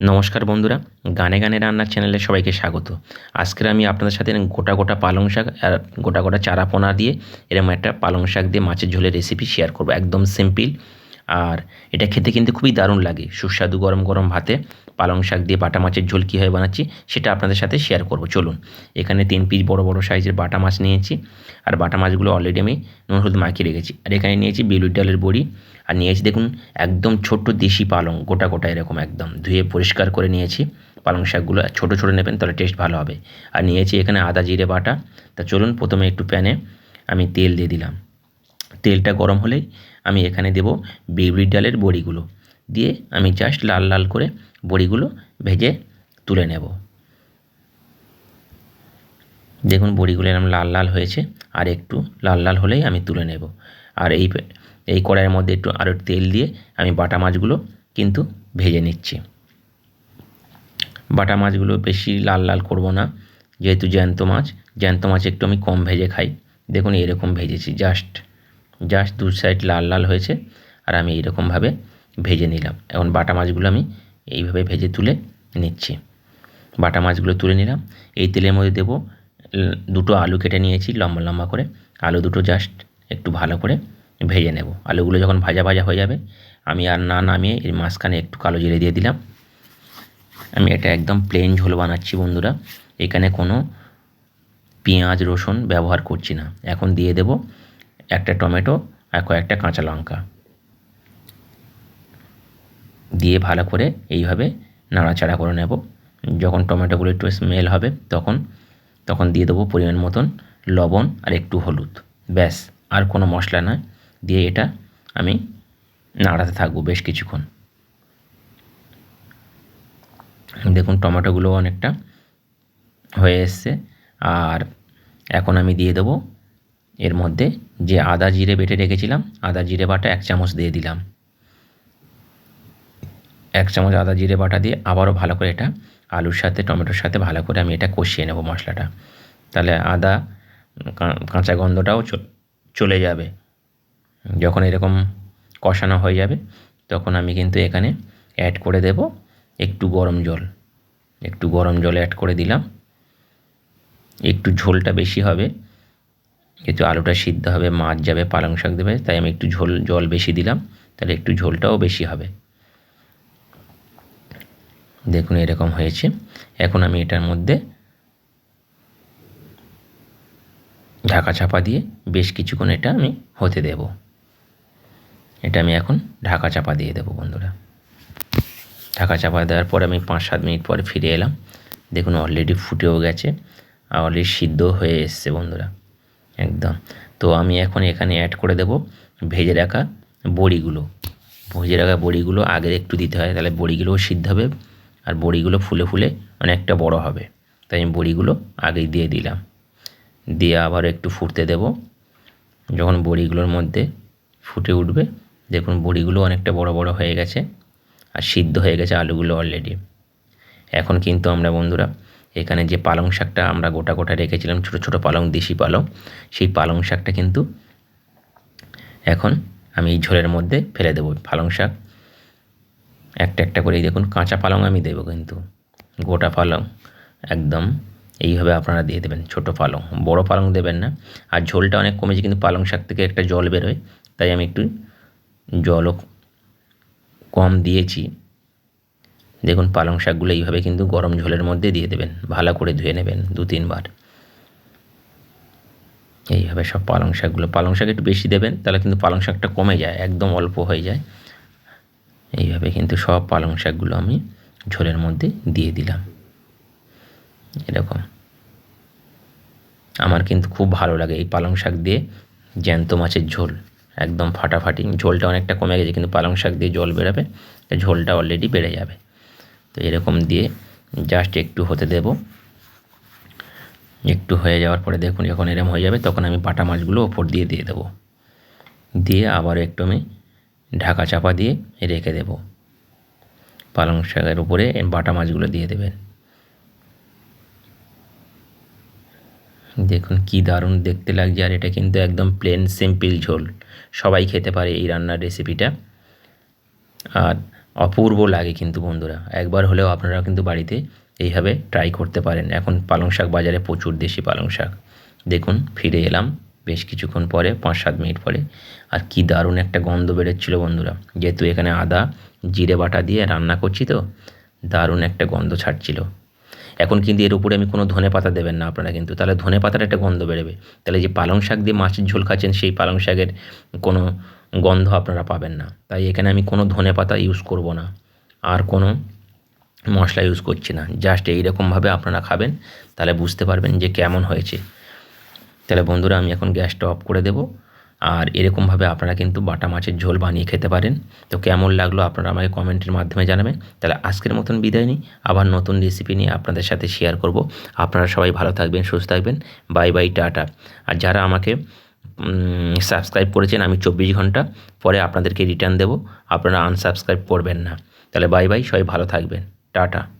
নমস্কার বন্ধুরা, গানে গানে রান্নার চ্যানেলে সবাইকে স্বাগত। আজকের আমি আপনাদের সাথে গোটা গোটা পালং শাক আর গোটা গোটা চারা পোনা দিয়ে এরকম একটা পালং শাক দিয়ে মাছের ঝোলের রেসিপি শেয়ার করব। একদম সিম্পল আর এটা খেতে কিন্তু খুবই দারুণ লাগে। সুস্বাদু গরম গরম ভাতে পালং শাক দিয়ে বাটা মাছের ঝোল কীভাবে বানাচ্ছি সেটা আপনাদের সাথে শেয়ার করব। চলুন, এখানে তিন পিস বড় বড় সাইজের বাটা মাছ নিয়েছি। আর বাটা মাছগুলো অলরেডি আমি নুন হলুদ মাখিয়ে রেখেছি। আর এখানে নিয়েছি বিউলির ডালের বড়ি। আর নিয়েছি দেখুন, একদম ছোট্ট দেশি পালং, গোটা গোটা এরকম একদম। ধুয়ে পরিষ্কার করে নিয়েছি পালং শাকগুলো। ছোটো ছোটো নেবেন তাহলে টেস্ট ভালো হবে। আর নিয়েছি এখানে আদা জিরে বাটা। তা চলুন প্রথমে একটু প্যানে আমি তেল দিয়ে দিলাম। তেলটা গরম হলেই আমি এখানে দেব বিউলির ডালের বড়িগুলো। দিয়ে আমি জাস্ট লাল লাল করে বড়িগুলো ভেজে তুলে নেব। দেখুন বড়িগুলো এরকম লাল লাল হয়েছে, আর একটু লাল লাল হলেই আমি তুলে নেব। আর এই এই কড়াইয়ের মধ্যে একটু আরও তেল দিয়ে আমি বাটা মাছগুলো কিন্তু ভেজে নিচ্ছি। বাটা মাছগুলো বেশি লাল লাল করব না, যেহেতু জ্যান্ত মাছ জ্যান্ত মাছ একটু আমি কম ভেজে খাই। দেখুন এরকম ভেজেছি জাস্ট জাস্ট দু সাইড লাল লাল হয়েছে আর আমি এইরকমভাবে ভেজে নিলাম। এখন বাটা মাছগুলো আমি এইভাবে ভেজে তুলে নিচ্ছি। বাটা মাছগুলো তুলে নিলাম। এই তেলের মধ্যে দেবো দুটো আলু কেটে নিয়েছি লম্বা লম্বা করে। আলু দুটো জাস্ট একটু ভালো করে ভেজে নেব। আলুগুলো যখন ভাজা ভাজা হয়ে যাবে, আমি আর না নামিয়ে এর মাঝখানে একটু কালো জিরে দিয়ে দিলাম। আমি এটা একদম প্লেন ঝোল বানাচ্ছি বন্ধুরা। এখানে কোনো পেঁয়াজ রসুন ব্যবহার করছি না। এখন দিয়ে দেব একটা টমেটো আর কয়েকটা কাঁচা লঙ্কা। দিয়ে ভালো করে এইভাবে নাড়াচাড়া করে নেব। যখন টমেটোগুলো একটু স্মেল হবে তখন তখন দিয়ে দেবো পরিমাণ মতন লবণ আর একটু হলুদ। ব্যাস, আর কোনো মশলা নয়। দিয়ে এটা আমি নাড়াতে থাকব বেশ কিছুক্ষণ। দেখুন টমেটোগুলো অনেকটা হয়ে এসছে। আর এখন আমি দিয়ে দেবো এর মধ্যে যে আদা জিরে বেটে রেখেছিলাম, আদা জিরে বাটা এক চামচ দিয়ে দিলাম। এক চামচ আদা জিরে বাটা দিয়ে আবারও ভালো করে এটা আলুর সাথে, টমেটোর সাথে ভালো করে আমি এটা কষিয়ে নেব মশলাটা। তাহলে আদা কাঁচা গন্ধটাও চলে যাবে। যখন এরকম কষানো হয়ে যাবে, তখন আমি কিন্তু এখানে অ্যাড করে দেব একটু গরম জল। একটু গরম জল অ্যাড করে দিলাম। একটু ঝোলটা বেশি হবে যেহেতু আলুটা সিদ্ধ হবে, মাছ যাবে, পালং শাক দেবে, তাই আমি একটু ঝোল, জল বেশি দিলাম, তাহলে একটু ঝোলটাও বেশি হবে। দেখুন, এরকম হয়েছে। এখন আমি এটার মধ্যে ঢাকা চাপা দিয়ে বেশ কিছুক্ষণ এটা আমি হতে দেব। এটা আমি এখন ঢাকা চাপা দিয়ে দেবো, বন্ধুরা। ঢাকা চাপা দেওয়ার পর আমি পাঁচ, সাত মিনিট পরে ফিরে এলাম। দেখুন অলরেডি ফুটেও গেছে, আর অলরেডি সিদ্ধ হয়ে এসছে, বন্ধুরা। একদম। তো আমি এখন এখানে অ্যাড করে দেব ভেজে রাখা বড়িগুলো। ভেজে রাখা বড়িগুলো আগে একটু দিতে হয়, তাহলে বড়িগুলোও সিদ্ধ হবে আর বড়িগুলো ফুলে ফুলে অনেকটা বড় হবে। তাই আমি বড়িগুলো আগেই দিয়ে দিলাম। দিয়ে আবার একটু ফুটতে দেব। যখন বড়িগুলোর মধ্যে ফুটে উঠবে, দেখুন বড়িগুলো অনেকটা বড় বড় হয়ে গেছে আর সিদ্ধ হয়ে গেছে আলুগুলো অলরেডি এখন কিন্তু আমরা বন্ধুরা এখানে যে পালং শাকটা আমরা গোটা গোটা রেখেছিলাম, ছোটো ছোটো পালং, দেশি পালং, সেই পালং শাকটা কিন্তু এখন আমি এই ঝোলের মধ্যে ফেলে দেবো পালং শাক। একটা একটা করে দেখুন, কাঁচা পালং আমি দেবো কিন্তু, গোটা পালং, একদম। এইভাবে আপনারা দিয়ে দেবেন ছোটো পালং, বড় পালং দেবেন না। আর ঝোলটা অনেক কমেছে কিন্তু পালং শাক থেকে একটা জল বেরোয়, তাই আমি একটু জলও কম দিয়েছি। দেখুন, পালং শাকগুলো এইভাবে কিন্তু গরম ঝোলের মধ্যে দিয়ে দেবেন, ভালো করে ধুয়ে নেবেন দু তিনবার। এইভাবে সব পালং শাকগুলো, পালং শাক একটু বেশি দেবেন, তাহলে কিন্তু পালং শাকটা কমে যায়, একদম অল্প হয়ে যায়। এইভাবে কিন্তু সব পালং শাকগুলো আমি ঝোলের মধ্যে দিয়ে দিলাম। এরকম। আমার কিন্তু খুব ভালো লাগে এই পালং শাক দিয়ে জ্যান্ত মাছের ঝোল, একদম ফাটাফাটি। ঝোলটা অনেকটা কমে গেছে, কিন্তু পালং শাক দিয়ে জল বেরোবে, ঝোলটা অলরেডি বেড়ে যাবে। তো এরকম দিয়ে জাস্ট একটু হতে দেব। একটু হয়ে যাওয়ার পরে দেখুন যখন এরকম হয়ে যাবে, তখন আমি বাটা মাছগুলো ওপর দিয়ে দিয়ে দেবো। দিয়ে আবার একটু আমি ঢাকা চাপা দিয়ে রেখে দেব। পালং শাকের উপরে বাটা মাছগুলো দিয়ে দেবেন। দেখুন কি দারুণ দেখতে লাগছে, আর এটা কিন্তু একদম প্লেন সিম্পল ঝোল। সবাই খেতে পারে এই রান্নার রেসিপিটা আর অপূর্ব লাগে কিন্তু বন্ধুরা। একবার হলেও আপনারা কিন্তু বাড়িতে এইভাবে ট্রাই করতে পারেন। এখন পালং শাক বাজারে প্রচুর দেশি পালং শাক। দেখুন, ফিরে এলাম বেশ কিছুক্ষণ পরে পাঁচ সাত মিনিট পরে। আর কি দারুণ একটা গন্ধ বেরোচ্ছিল বন্ধুরা। যেহেতু এখানে আদা, জিরে বাটা দিয়ে রান্না করছি তো, দারুণ একটা গন্ধ ছাড়ছিল। এখন কিন্তু এর উপরে আমি কোনো ধনে পাতা দেবেন না আপনারা কিন্তু। তাহলে ধনে পাতার একটা গন্ধ বেরোবে। তাহলে যে পালং শাক দিয়ে মাছের ঝোল খাচ্ছেন, সেই পালং শাকের কোনো গন্ধ আপনারা পাবেন না। তাই এখানে আমি কোনো ধনে পাতা ইউজ করব না। আর কোনো মশলা ইউজ করছি না। জাস্ট এইরকমভাবে আপনারা খাবেন, তাহলে বুঝতে পারবেন যে কেমন হয়েছে। তাহলে বন্ধুরা, আমি এখন গ্যাসটা অফ করে দেবো। আর এরকমভাবে আপনারা কিন্তু বাটা মাছের ঝোল বানিয়ে খেতে পারেন। তো কেমন লাগল আপনারা আমাকে কমেন্টের মাধ্যমে জানাবেন। তাহলে আজকের মতন বিদায় নিই। আবার নতুন রেসিপি নিয়ে আপনাদের সাথে শেয়ার করব। আপনারা সবাই ভালো থাকবেন, সুস্থ থাকবেন। Bye bye tata. আর যারা আমাকে সাবস্ক্রাইব করেছেন আমি চব্বিশ ঘণ্টা, পরে আপনাদেরকে রিটার্ন দেবো। আপনারা আনসাবস্ক্রাইব করবেন না। তাহলে বাই বাই সবাই ভালো থাকবেন। টাটা।